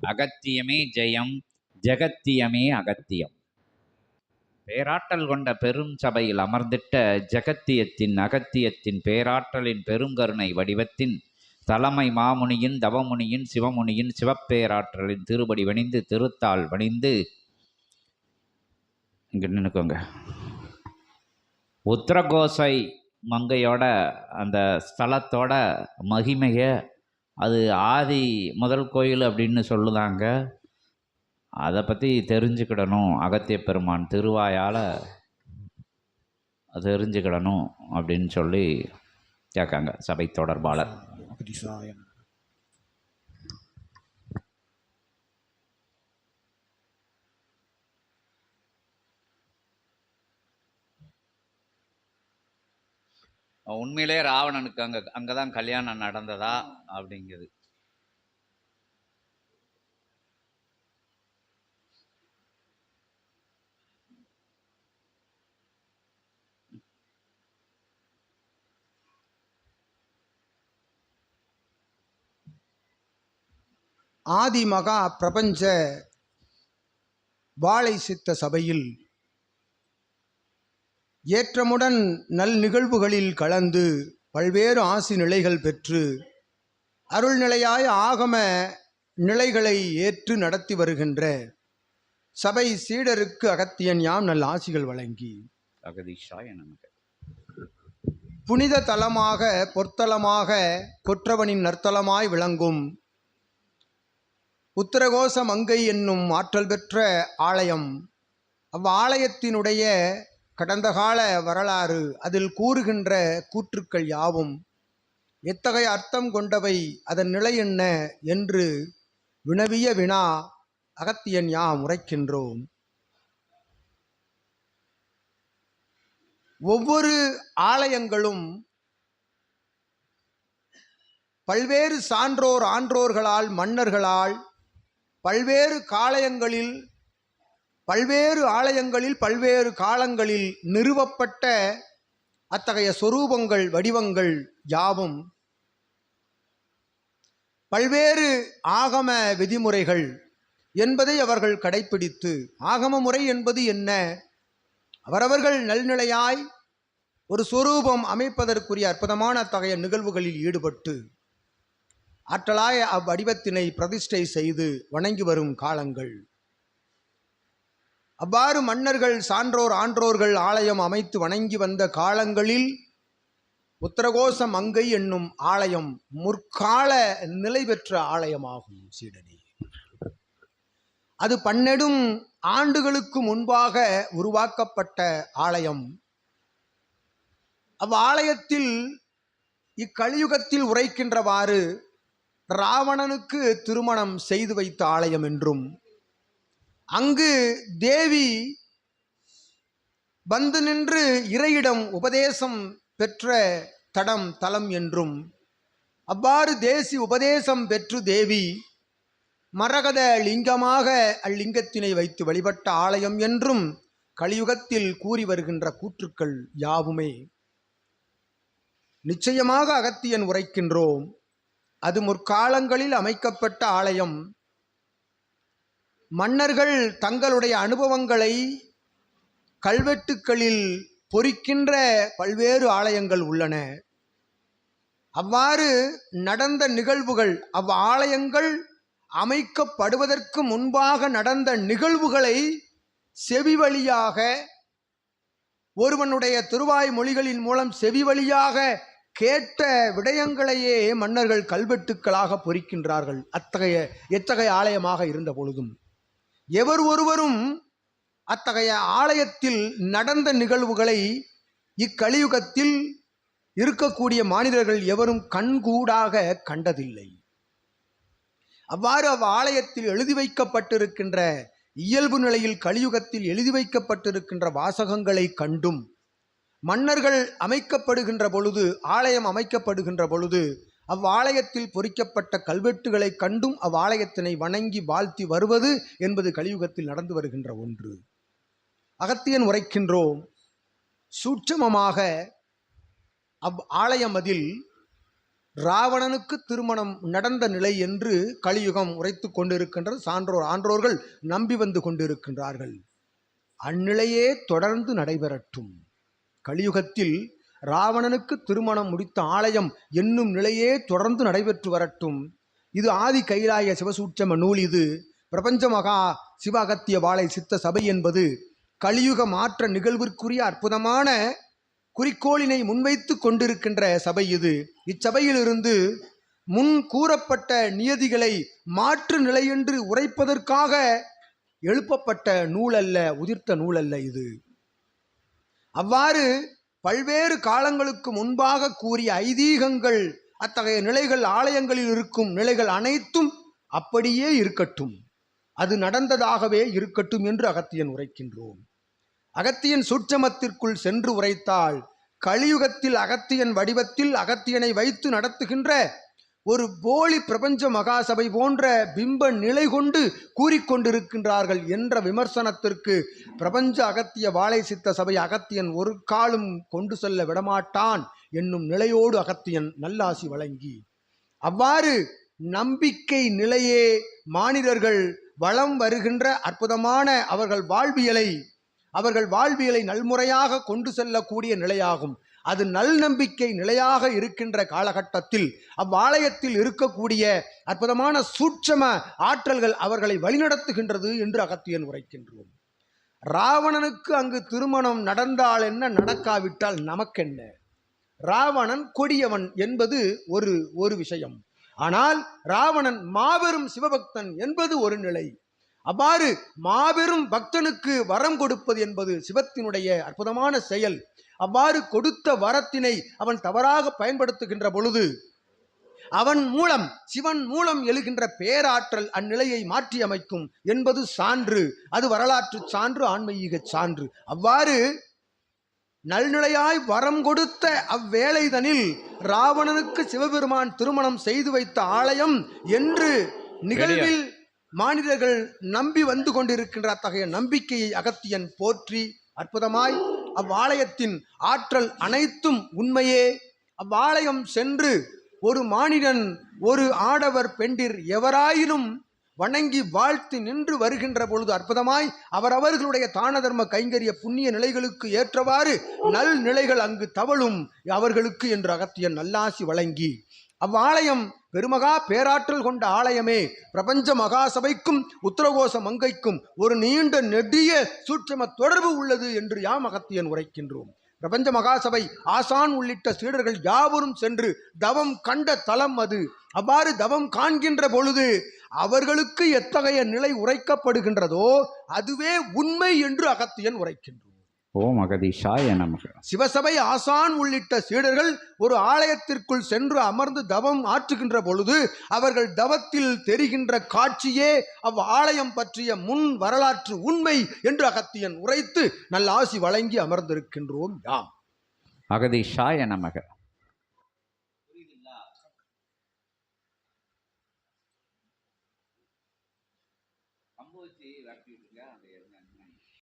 அகத்தியமே ஜெயம் ஜெகத்தியமே அகத்தியம். பேராற்றல் கொண்ட பெரும் சபையில் அமர்ந்திட்ட ஜெகத்தியத்தின் அகத்தியத்தின் பேராற்றலின் பெருங்கருணை வடிவத்தின் தலைமை மாமுனியின் தவமுனியின் சிவமுனியின் சிவப்பேராற்றலின் திருபடி வணிந்து திருத்தாள் வணிந்து இங்கே நின்னுக்கோங்க. உத்தரகோசை மங்கையோட அந்த ஸ்தலத்தோட மகிமையை அது ஆதி முதல் கோயில் அப்படின்னு சொல்லுதாங்க. அதை பற்றி தெரிஞ்சுக்கிடணும். அகத்திய பெருமான் திருவாயால் தெரிஞ்சுக்கிடணும் அப்படின்னு சொல்லி கேட்காங்க சபை தொடர்பாளர். உண்மையிலே ராவணனுக்கு அங்கே அங்கே தான் கல்யாணம் நடந்ததா அப்படிங்கிறது ஆதி மகா பிரபஞ்ச வாழை சித்த சபையில் ஏற்றமுடன் நல் நிகழ்வுகளில் கலந்து பல்வேறு ஆசி நிலைகள் பெற்று அருள்நிலையாய ஆகம நிலைகளை ஏற்று நடத்தி வருகின்ற சபை சீடருக்கு அகத்தியன் யாம் நல் ஆசிகள் வழங்கி. அகதீஷாய நமக்கு புனித தலமாக பொற்தலமாக கொற்றவனின் நற்தலமாய் விளங்கும் உத்தரகோச மங்கை என்னும் ஆற்றல் பெற்ற ஆலயம் அவ்வாலயத்தினுடைய கடந்த கால வரலாறு அதில் கூறுகின்ற கூற்றுக்கள் யாவும்? எத்தகைய அர்த்தம் கொண்டவை? அதன் நிலை என்ன? என்று வினவிய வினா அகத்தியன் யாம் உரைக்கின்றோம் ஒவ்வொரு ஆலயங்களும் பல்வேறு சான்றோர் ஆன்றோர்களால் மன்னர்களால் பல்வேறு காலயங்களில் பல்வேறு ஆலயங்களில் பல்வேறு காலங்களில் நிறுவப்பட்ட அத்தகைய சொரூபங்கள் வடிவங்கள் யாவும் பல்வேறு ஆகம விதிமுறைகள் என்பதை அவர்கள் கடைப்பிடித்து ஆகம முறை என்பது என்ன? அவரவர்கள் நல்நிலையாய் ஒரு சொரூபம் அமைப்பதற்குரிய அற்புதமான அத்தகைய நிகழ்வுகளில் ஈடுபட்டு ஆற்றலாய அவ்வடிவத்தினை பிரதிஷ்டை செய்து வணங்கி வரும் காலங்கள். அவ்வாறு மன்னர்கள் சான்றோர் ஆன்றோர்கள் ஆலயம் அமைத்து வணங்கி வந்த காலங்களில் உத்தரகோச மங்கை என்னும் ஆலயம் முற்கால நிலை பெற்ற ஆலயமாகும் சீடனே. அது பன்னெடும் ஆண்டுகளுக்கு முன்பாக உருவாக்கப்பட்ட ஆலயம். அவ்வாலயத்தில் இக்கலியுகத்தில் உரைக்கின்றவாறு ராவணனுக்கு திருமணம் செய்து வைத்த ஆலயம் என்றும் அங்கு தேவி வந்து நின்று இறையிடம் உபதேசம் பெற்ற தடம் தலம் என்றும் அவ்வாறு தேசி உபதேசம் பெற்று தேவி மரகத லிங்கமாக அல்லிங்கத்தினை வைத்து வழிபட்ட ஆலயம் என்றும் கலியுகத்தில் கூறி வருகின்ற கூற்றுக்கள் யாவுமே. நிச்சயமாக அகத்தியன் உரைக்கின்றோம். அது முற்காலங்களில் அமைக்கப்பட்ட ஆலயம். மன்னர்கள் தங்களுடைய அனுபவங்களை கல்வெட்டுக்களில் பொறிக்கின்ற பல்வேறு ஆலயங்கள் உள்ளன. அவ்வாறு நடந்த நிகழ்வுகள் அவ் ஆலயங்கள் அமைக்கப்படுவதற்கு முன்பாக நடந்த நிகழ்வுகளை செவி வழியாக ஒருவனுடைய திருவாய் மொழிகளின் மூலம் செவி வழியாக கேட்ட விடயங்களையே மன்னர்கள் கல்வெட்டுக்களாக பொறிக்கின்றார்கள். அத்தகைய எத்தகைய ஆலயமாக இருந்த பொழுதும். எவர் ஒருவரும் அத்தகைய ஆலயத்தில் நடந்த நிகழ்வுகளை இக்கலியுகத்தில் இருக்கக்கூடிய மாநிலர்கள் எவரும் கண்கூடாக கண்டதில்லை. அவ்வாறு அவ் ஆலயத்தில் எழுதி வைக்கப்பட்டிருக்கின்ற இயல்பு நிலையில் கலியுகத்தில் எழுதி வைக்கப்பட்டிருக்கின்ற வாசகங்களை கண்டும் மன்னர்கள் அமைக்கப்படுகின்ற பொழுது ஆலயம் அமைக்கப்படுகின்ற பொழுது அவ்வாலயத்தில் பொறிக்கப்பட்ட கல்வெட்டுகளை கண்டும் அவ்வாலயத்தினை வணங்கி வாழ்த்தி வருவது என்பது கலியுகத்தில் நடந்து வருகின்ற ஒன்று. அகத்தியன் உரைக்கின்றோம் சூட்சமமாக அவ் ஆலயம் அதில் ராவணனுக்கு திருமணம் நடந்த நிலை என்று கலியுகம் உரைத்து கொண்டிருக்கின்றது. சான்றோர் ஆன்றோர்கள் நம்பி வந்து கொண்டிருக்கின்றார்கள். அந்நிலையே தொடர்ந்து நடைபெறட்டும். கலியுகத்தில் ராவணனுக்கு திருமணம் முடித்த ஆலயம் என்னும் நிலையே தொடர்ந்து நடைபெற்று வரட்டும். இது ஆதி கைலாய சிவசூட்சம நூல் இது. பிரபஞ்ச மகா சிவ அகத்திய வாழை சித்த சபை என்பது கலியுக மாற்ற நிகழ்விற்குரிய அற்புதமான குறிக்கோளினை முன்வைத்து கொண்டிருக்கின்ற சபை இது. இச்சபையிலிருந்து முன் கூறப்பட்ட நியதிகளை மாற்று நிலையென்று உரைப்பதற்காக எழுப்பப்பட்ட நூல் அல்ல உதிர்த்த நூல் அல்ல இது. அவ்வாறு பல்வேறு காலங்களுக்கு முன்பாக கூறிய ஐதீகங்கள் அத்தகைய நிலைகள் ஆலயங்களில் இருக்கும் நிலைகள் அனைத்தும் அப்படியே இருக்கட்டும். அது நடந்ததாகவே இருக்கட்டும் என்று அகத்தியன் உரைக்கின்றோம். அகத்தியன் சூட்சமத்திற்குள் சென்று உரைத்தால் கலியுகத்தில் அகத்தியன் வடிவத்தில் அகத்தியனை வைத்து நடத்துகின்ற ஒரு போலி பிரபஞ்ச மகாசபை போன்ற பிம்ப நிலை கொண்டு கூறிக்கொண்டிருக்கின்றார்கள் என்ற விமர்சனத்திற்கு பிரபஞ்ச அகத்திய வாழை சித்த சபை அகத்தியன் ஒரு காலும் கொண்டு செல்ல விடமாட்டான் என்னும் நிலையோடு அகத்தியன் நல்லாசி வழங்கி. அவ்வாறு நம்பிக்கை நிலையே மாநிலர்கள் வளம் வருகின்ற அற்புதமான அவர்கள் வாழ்வியலை அவர்கள் வாழ்வியலை நல்முறையாக கொண்டு செல்லக்கூடிய நிலையாகும். அது நல் நம்பிக்கை நிலையாக இருக்கின்ற காலகட்டத்தில் அவ்வாலயத்தில் இருக்கக்கூடிய அற்புதமான சூட்சம ஆற்றல்கள் அவர்களை வழிநடத்துகின்றது என்று அகத்தியன் உரைக்கின்றோம் ராவணனுக்கு அங்கு திருமணம் நடந்தால் என்ன நடக்காவிட்டால் நமக்கென்ன? ராவணன் கொடியவன் என்பது ஒரு ஒரு விஷயம். ஆனால் ராவணன் மாபெரும் சிவபக்தன் என்பது ஒரு நிலை. அவ்வாறு மாபெரும் பக்தனுக்கு வரம் கொடுப்பது என்பது சிவத்தினுடைய அற்புதமான செயல். அவ்வாறு கொடுத்த வரத்தினை அவன் தவறாக பயன்படுத்துகின்ற பொழுது அவன் மூலம் சிவன் மூலம் எழுகின்ற பேராற்றல் அந்நிலையை மாற்றி அமைக்கும் என்பது சான்று அது வரலாற்று சான்று ஆன்மீக சான்று. அவ்வாறு நல்நிலையாய் வரம் கொடுத்த அவ்வேளைதனில் ராவணனுக்கு சிவபெருமான் திருமணம் செய்து வைத்த ஆலயம் என்று நிகழ்வில் மானிடர்கள் நம்பி வந்து கொண்டிருக்கின்ற அத்தகைய நம்பிக்கையை அகத்தியன் போற்றி அற்புதமாய் அவ்வாலயத்தின் ஆற்றல் அனைத்தும் உண்மையே. அவ்வாலயம் சென்று ஒரு மானிடன் ஒரு ஆடவர் பெண்டிர் எவராயினும் வணங்கி வாழ்த்து நின்று வருகின்ற பொழுது அற்புதமாய் அவரவர்களுடைய தான தர்ம கைங்கரிய புண்ணிய நிலைகளுக்கு ஏற்றவாறு நல் நிலைகள் அங்கு தவழும் அவர்களுக்கு என்று அகத்தியன் நல்லாசி வழங்கி. அவ்வாலயம் பெருமகா பேராற்றல் கொண்ட ஆலயமே. பிரபஞ்ச மகாசபைக்கும் உத்தரகோச மங்கைக்கும் ஒரு நீண்ட நெடிய சூட்சம தொடர்பு உள்ளது என்று யாம் அகத்தியன் உரைக்கின்றோம். பிரபஞ்ச மகாசபை ஆசான் உள்ளிட்ட சீடர்கள் யாவரும் சென்று தவம் கண்ட தலம் அது. அவ்வாறு தவம் காண்கின்ற பொழுது அவர்களுக்கு எத்தகைய நிலை உரைக்கப்படுகின்றதோ அதுவே உண்மை என்று அகத்தியன் உரைக்கின்றோம். ஓம் அகதீஷாய நமக. சிவசபை ஆசான் உள்ளிட்ட சீடர்கள் ஒரு ஆலயத்திற்குள் சென்று அமர்ந்து தவம் ஆற்றுகின்ற பொழுது அவர்கள் தவத்தில் தெரிகின்ற காட்சியே அவ் ஆலயம் பற்றிய முன் வரலாற்று உண்மை என்று அகத்தியன் உரைத்து நல்ல ஆசி வழங்கி அமர்ந்திருக்கின்றோம் யாம். அகதீஷாய நமக.